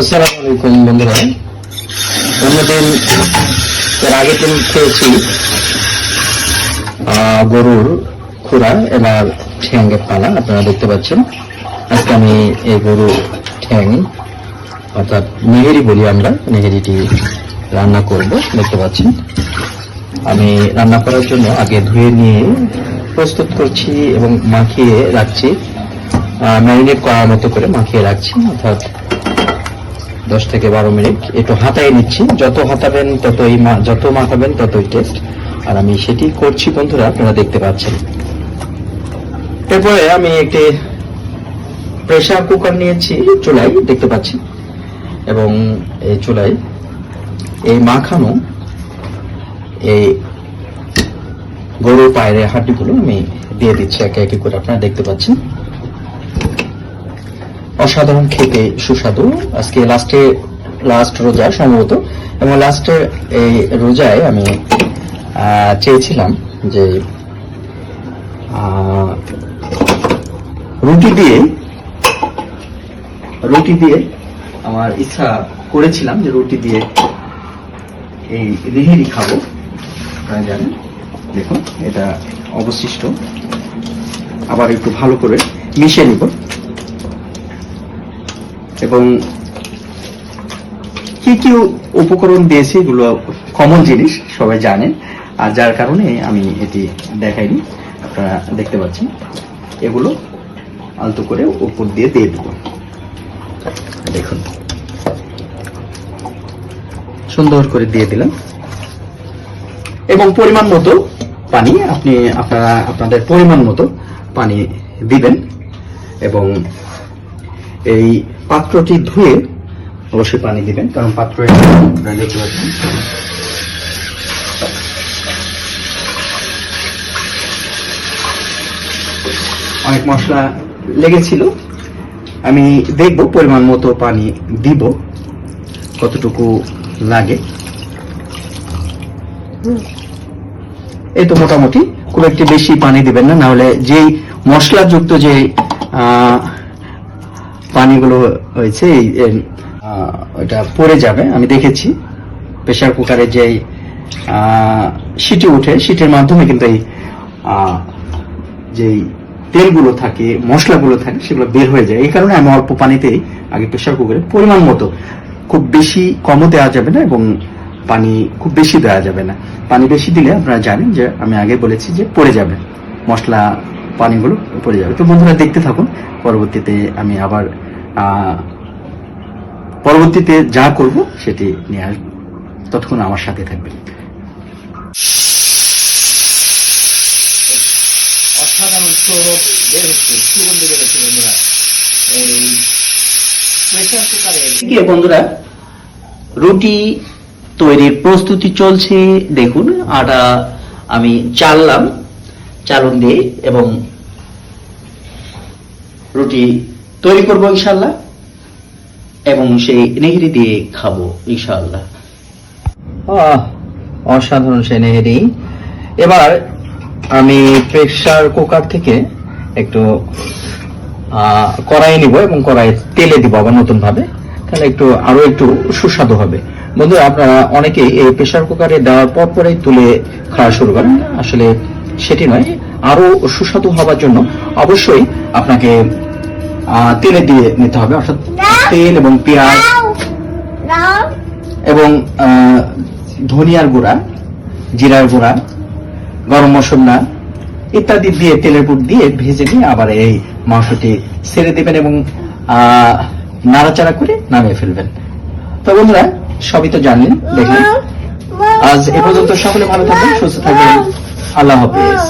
আসসালামু আলাইকুম বন্ধুরা। অন্যদিন এর আগের দিন খেয়েছি গরুর খুরা, এবার ঠ্যাঙ্গের পালা, আপনারা দেখতে পাচ্ছেন। আজকে আমি এই গরু ঠ্যাং অর্থাৎ নেহেরি বলি আমরা, নেহেরিটি রান্না করব, দেখতে পাচ্ছেন। আমি রান্না করার জন্য আগে ধুয়ে নিয়ে প্রস্তুত করছি এবং মাখিয়ে রাখছি ম্যারিনেট করার মতো করে মাখিয়ে রাখছি, অর্থাৎ দশ থেকে বারো মিনিট একটু হাতায় নিচ্ছি। যত হাতাবেন ততই যত মাখাবেন ততই টেস্ট আর আমি সেটি করছি বন্ধুরা, আপনারা দেখতে পাচ্ছেন। এরপরে আমি একটি প্রেসার কুকার নিয়েছি চুলাই দেখতে পাচ্ছি। এবং এই চুলাই এই মাখানো এই গরুর পায়ের হাড্ডিগুলো আমি দিয়ে দিচ্ছি, একে একে করে আপনারা দেখতে পাচ্ছেন। অসাধারণ খেতে সুস্বাদু। আজকে লাস্টে লাস্ট রোজা সম্ভবত। এবং লাস্টে এই রোজায় আমি চেয়েছিলাম যে রুটি দিয়ে রুটি দিয়ে আমার ইচ্ছা করেছিলাম যে রুটি দিয়ে এই রিহিরি খাব। আপনারা জানেন, দেখুন, এটা অবশিষ্ট। আবার একটু ভালো করে মিশিয়ে নিব। এবং কি কি উপকরণ দিয়েছি এগুলো কমন জিনিস, সবাই জানেন আর যার কারণে আমি এটি দেখাইনি, আপনারা দেখতে পাচ্ছেন। এগুলো আলতো করে উপর দিয়ে দিয়ে দেব। দেখুন। সুন্দর করে দিয়ে দিলাম। এবং পরিমাণ মতো পানি আপনি, আপনারা, আপনাদের পরিমাণ মতো পানি দিবেন। এবং এই পাত্রটি ধুয়ে অবশ্যই পানি দিবেন, কারণ পাত্রে অনেক মশলা লেগেছিল। আমি দেখব পরিমাণ মতো পানি দিব, কতটুকু লাগে। এই তো মোটামুটি, খুব একটি বেশি পানি দিবেন না, নাহলে যেই মশলাযুক্ত যে পানিগুলো হয়েছে, এই ওইটা পড়ে যাবে। আমি দেখেছি, প্রেসার কুকারে যে সিটি উঠে, সিটির মাধ্যমে কিন্তু এই যেই তেলগুলো থাকে, মশলাগুলো থাকে, সেগুলো বের হয়ে যায়। এই কারণে আমি অল্প পানিতেই আগে প্রেশার কুকারে পরিমাণ মতো খুব বেশি কমও দেওয়া যাবে না এবং পানি খুব বেশি দেওয়া যাবে না। পানি বেশি দিলে আপনারা জানেন যে, আমি আগে বলেছি যে, পড়ে যাবে। মশলা, পানিগুলো পড়ে যাবে। তো বন্ধুরা দেখতে থাকুন, পরবর্তীতে আমি আবার পরবর্তীতে যা করব সেটি নিয়ে আসব ততক্ষণ আমার সাথে থাকবেন। অসাধারণ সৌরভ বের হচ্ছে সুগন্ধি বের হচ্ছে বন্ধুরা বন্ধুরা? রুটি তৈরির প্রস্তুতি চলছে, দেখুন, আটা আমি চাললাম, চালন দিয়ে এবং রুটি তৈরি করব ইনশাল্লাহ এবং সেই নেহেরি দিয়ে খাব ইনশাল্লাহ অসাধারণ সেই নেহেরি। এবার আমি প্রেসার কুকার থেকে একটু কড়াই নিব এবং কড়াই তেলে দিব আবার নতুন ভাবে তাহলে একটু আরও একটু সুস্বাদু হবে। বন্ধুরা, আপনারা অনেকে এই প্রেশার কুকারে দেওয়ার পর পরেই তুলে খাওয়া শুরু করেন। আসলে সেটি নয় আরও সুস্বাদু হওয়ার জন্য অবশ্যই আপনাকে তেলে দিয়ে নিতে হবে অর্থাৎ তেল এবং পেঁয়াজ এবং ধনিয়ার গুঁড়া জিরার গুঁড়া গরম মশলা ইত্যাদি দিয়ে তেলের উপর দিয়ে ভেজে নিয়ে আবার এই মাংসটি ছেড়ে দেবেন এবং আহ, নাড়াচাড়া করে নামিয়ে ফেলবেন। তো বন্ধুরা সবই তো জানলেন দেখলেন? আজ এ পর্যন্ত সকলে ভালো থাকবেন সুস্থ থাকবেন। আল্লাহ হাফিজ।